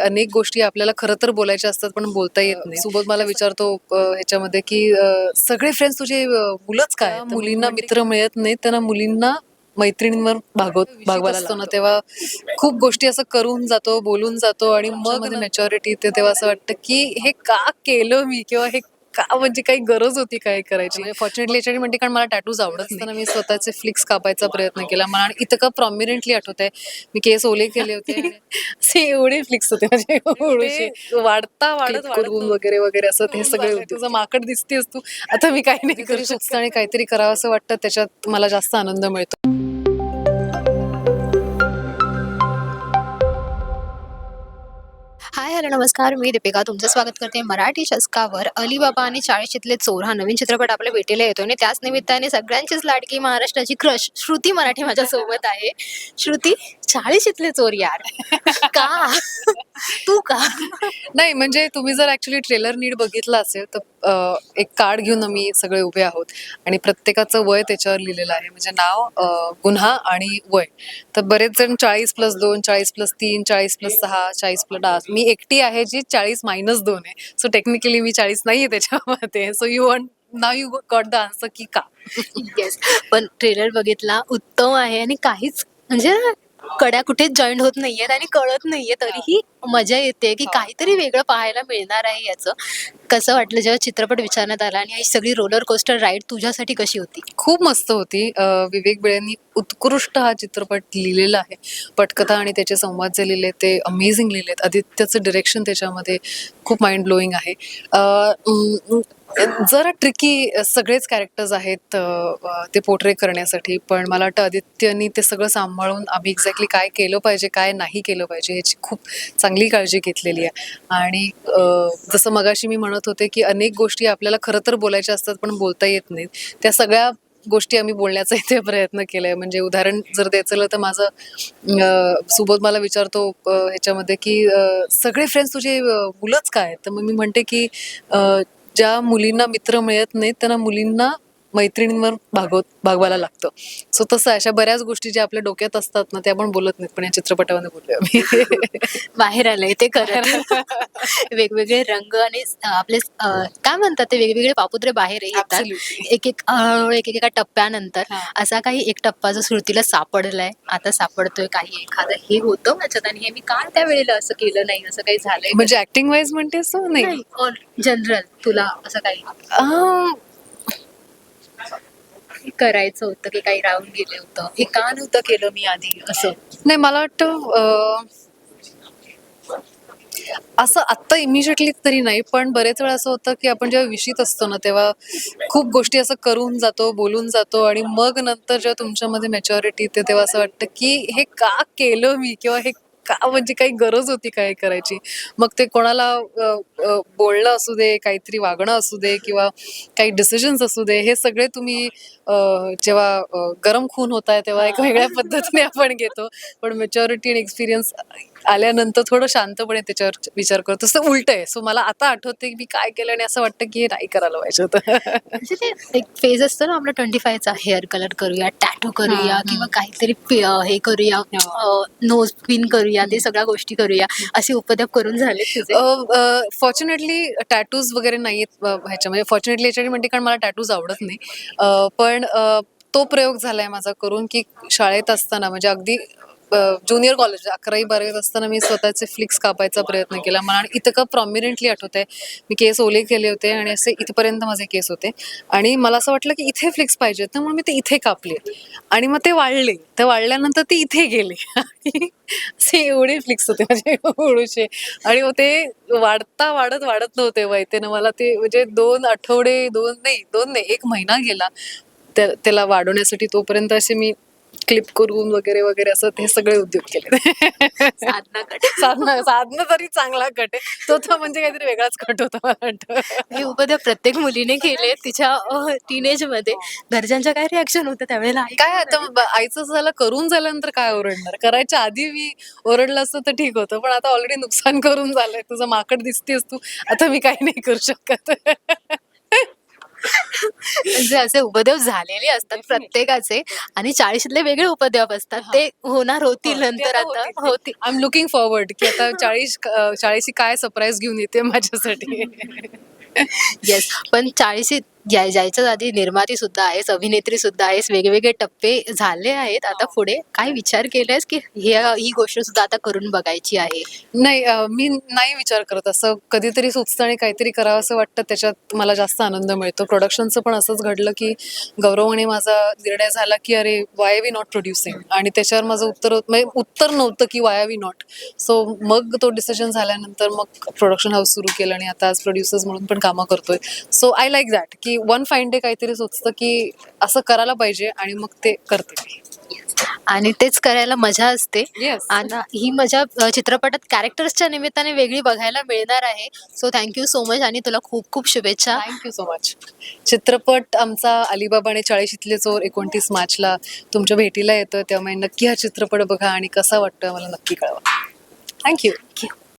अनेक गोष्टी आपल्याला खरं तर बोलायच्या असतात पण बोलता येत नाही. सोबत मला विचारतो ह्याच्यामध्ये की सगळे फ्रेंड्स तुझे मुलंच काय? मुलींना मित्र मिळत नाही त्यांना मुलींना मैत्रिणींवर भागवत भागवायला असतो ना तेव्हा खूप गोष्टी असं करून जातो बोलून जातो आणि मग मॅच्युरिटी येते. तेव्हा असं वाटतं की हे का केलं मी? किंवा हे का म्हणजे काही गरज होती काय करायची? फॉर्च्युनेटली याच्याने म्हणते कारण मला टॅटूज आवडत नाही. मी स्वतःचे फ्लिक्स कापायचा प्रयत्न केला. मला आणि इतकं प्रॉमिनेंटली आठवत आहे मी केस ओले केले होते असे एवढे फ्लिक्स होते माझे. वाढता वाढत वगैरे वगैरे असं हे सगळे होते. तुझं माकड दिसतेस तू. आता मी काही नाही करू शकत आणि काहीतरी करावं असं वाटतं. त्याच्यात मला जास्त आनंद मिळतो. हाय हॅलो नमस्कार. मी दीपिका. तुमचं स्वागत करते मराठी शस्कावर. अलीबाबा आणि चाळीशीतले चोर हा नवीन चित्रपट आपल्या भेटीला येतो आणि त्याच निमित्ताने सगळ्यांचीच लाडकी महाराष्ट्राची क्रश श्रुती मराठी माझ्यासोबत आहे. श्रुती चाळीशीतले चोर यार. का? तू का? नाही म्हणजे तुम्ही जर ऍक्च्युली ट्रेलर नीट बघितला असेल तर एक कार्ड घेऊन आम्ही सगळे उभे आहोत. आणि प्रत्येकाचं वय त्याच्यावर लिहिलेलं आहे. म्हणजे नाव गुन्हा आणि वय. तर बरेच जण चाळीस प्लस दोन चाळीस प्लस तीन चाळीस प्लस सहा चाळीस प्लस दहा. मी एकटी आहे जी चाळीस मायनस दोन आहे. सो टेक्निकली मी चाळीस नाही आहे त्याच्यामध्ये. So you want now you got the answer की का? येस पण ट्रेलर बघितला उत्तम आहे आणि काहीच म्हणजे कड्या कुठेच जॉईंट होत नाहीयेत आणि कळत नाहीये तरीही मजा येते की काहीतरी वेगळं पाहायला मिळणार आहे याचं. कसं वाटलं जेव्हा चित्रपट विचारण्यात आला आणि ही सगळी रोलर कोस्टर राईड तुझ्यासाठी कशी होती? खूप मस्त होती. अं, विवेक बिळेंनी उत्कृष्ट हा चित्रपट लिहिलेला आहे. पटकथा आणि त्याचे संवाद जे लिहिले ते अमेझिंग लिहिलेत आदित्याचं डिरेक्शन त्याच्यामध्ये खूप माइंड ब्लोईंग आहे. अं, अं, जरा ट्रिकी सगळेच कॅरेक्टर्स आहेत अं, अं, ते पोर्ट्रे करण्यासाठी. पण मला वाटतं आदित्यनी ते सगळं सांभाळून आम्ही एक्झॅक्टली काय केलं पाहिजे काय नाही केलं पाहिजे याची खूप चांगली काळजी घेतलेली आहे. आणि अं, जसं मगाशी मी म्हणत होते की अनेक गोष्टी आपल्याला खरं तर बोलायच्या असतात पण बोलता येत नाहीत. त्या सगळ्या गोष्टी आम्ही बोलण्याचा इथे प्रयत्न केलाय. म्हणजे उदाहरण जर द्यायचं झालं तर माझं सुबोध मला विचारतो ह्याच्यामध्ये की सगळे फ्रेंड्स तुझे मुलंच काय तर मग मी म्हणते की ज्या मुलींना मित्र मिळत नाहीत त्यांना मुलींना मैत्रिणींवर भागवत भागवायला लागतं. सो तसं. अशा बऱ्याच गोष्टी ज्या आपल्या डोक्यात असतात ना त्या आपण बोलत नाहीत. पण या चित्रपटामध्ये आम्ही. बाहेर आलंय ते करत वेगवेगळे रंग आणि आपले काय म्हणतात ते वेगवेगळे पापुत्रे बाहेर येतात. एक एक हळूहळू एक एका टप्प्यानंतर. असा काही एक टप्पा जो श्रुतीला सापडलाय. आता सापडतोय काही एखादं. हे होतं माझ्यात आणि हे मी का त्या वेळेला असं केलं नाही? असं काही झालंय म्हणजे ऍक्टिंग वाईज म्हणतेस तू? नाही. जनरल तुला असं काही? करायचं होतं की काही राहून गेलं होतं? हे का नव्हतं केलं मी आधी असं? नाही मला वाटतं असं आत्ता इमिजिएटली तरी नाही पण बरेच वेळा असं होतं की आपण जेव्हा विषित असतो ना तेव्हा खूप गोष्टी असं करून जातो बोलून जातो आणि मग नंतर जेव्हा तुमच्यामध्ये मॅच्युरिटी येते तेव्हा असं वाटतं की हे का केलं मी? किंवा हे का म्हणजे काही गरज होती काय करायची? मग ते कोणाला बोलणं असू दे काहीतरी वागणं असू दे किंवा काही डिसिजन्स असू दे हे सगळे तुम्ही जेव्हा गरम खून होत आहे तेव्हा एक वेगळ्या पद्धतीने आपण घेतो. पण मेच्युरिटी आणि एक्सपिरियन्स आल्यानंतर थोडं शांतपणे त्याच्यावर विचार करतो तसं उलट आहे. सो मला आता आठवते की मी काय केलं आणि असं वाटतं की हे नाही करायला पाहिजे होतं. म्हणजे ते एक फेज असतो ना आपला ट्वेंटी फायचा हेअर कलर करूया टॅटू करूया किंवा काहीतरी हे करूया नोज पिन करूया ते सगळ्या गोष्टी करूया. असे उपद्याप करून झाले फॉर्च्युनेटली टॅटूज वगैरे नाहीत अ, ह्याच्यामध्ये. फॉर्च्युनेटली याच्याने म्हणते कारण मला टॅटूज आवडत नाही. पण तो प्रयोग झालाय माझा करून की शाळेत असताना म्हणजे अगदी ज्युनियर कॉलेज अकरावी बारावीत असताना मी स्वतःचे फ्लिक्स कापायचा प्रयत्न केला. मला आणि इतकं प्रॉमिनेंटली आठवत आहे मी केस ओले केले होते आणि असे इथपर्यंत माझे केस होते. आणि मला असं वाटलं की इथे फ्लिक्स पाहिजेत ना म्हणून मी ते इथे कापले. आणि मग ते वाढले. ते वाढल्यानंतर ते इथे गेले. आणि असे एवढे फ्लिक्स होते माझे ओळूचे. आणि मग ते वाढता वाढत वाढत नव्हते वैतेनं मला ते म्हणजे दोन आठवडे दोन नाही दोन नाही एक महिना गेला त्याला वाढवण्यासाठी. तोपर्यंत असे मी क्लिप करून वगैरे वगैरे असं ते सगळे उद्योग केले. साधना कट साधना साधनं तरी चांगला कट आहे. तो तो म्हणजे काहीतरी वेगळाच कट होता मला वाटतं. हे प्रत्येक मुलीने केले तिच्या टीनेजमध्ये. घरच्यांच्या काय रिॲक्शन होतं त्यावेळेला? काय आता आईचं झालं करून झाल्यानंतर काय ओरडणार? करायच्या आधी मी ओरडलं असतं तर ठीक होतं पण आता ऑलरेडी नुकसान करून झालंय. तुझं माकड दिसतेस तू. आता मी काही नाही करू शकत. म्हणजे असे उपद्रव झालेले असतात प्रत्येकाचे आणि चाळीशीतले वेगळे उपद्रव असतात. ते होणार होतील नंतर आता. होतील. होतील. आय एम लुकिंग फॉरवर्ड की आता चाळीस अं, चाळीसी काय सरप्राईज घेऊन येते माझ्यासाठी. येस पण चाळीशी ज्या जायच्या आधी निर्माती सुद्धा आहेस अभिनेत्री सुद्धा आहेस वेगवेगळे टप्पे झाले आहेत. आता पुढे काय विचार केलायस की हे ही गोष्ट सुद्धा आता करून बघायची आहे? नाही मी नाही विचार करत. असं कधीतरी सुचतं आणि काहीतरी करावं असं वाटतं. त्याच्यात मला जास्त आनंद मिळतो. प्रोडक्शनचं पण असंच घडलं की गौरव आणि माझा निर्णय झाला की अरे वाय वी नॉट प्रोड्युसिंग आणि त्याच्यावर माझं उत्तर होत- म्हणजे उत्तर नव्हतं की वाय वी नॉट सो मग तो डिसिजन झाल्यानंतर मग प्रोडक्शन हाऊस सुरू केलं आणि आता आज प्रोड्युसर्स म्हणून पण कामं करतोय. सो आय लाईक दॅट की वन फाईन डे काहीतरी सुचतं की असं करायला पाहिजे आणि मग ते करते. मी आणि तेच करायला मजा असते. येस आणि ही मजा अ, चित्रपटात कॅरेक्टर्सच्या निमित्ताने वेगळी बघायला मिळणार आहे. सो थँक्यू सो मच आणि तुला खूप खूप शुभेच्छा. थँक्यू सो मच चित्रपट आमचा अलिबाबा आणि चाळीशीतले चोर एकोणतीस मार्चला तुमच्या भेटीला येतं त्यामुळे नक्की हा चित्रपट बघा आणि कसा वाटतोय मला नक्की कळवा. थँक्यू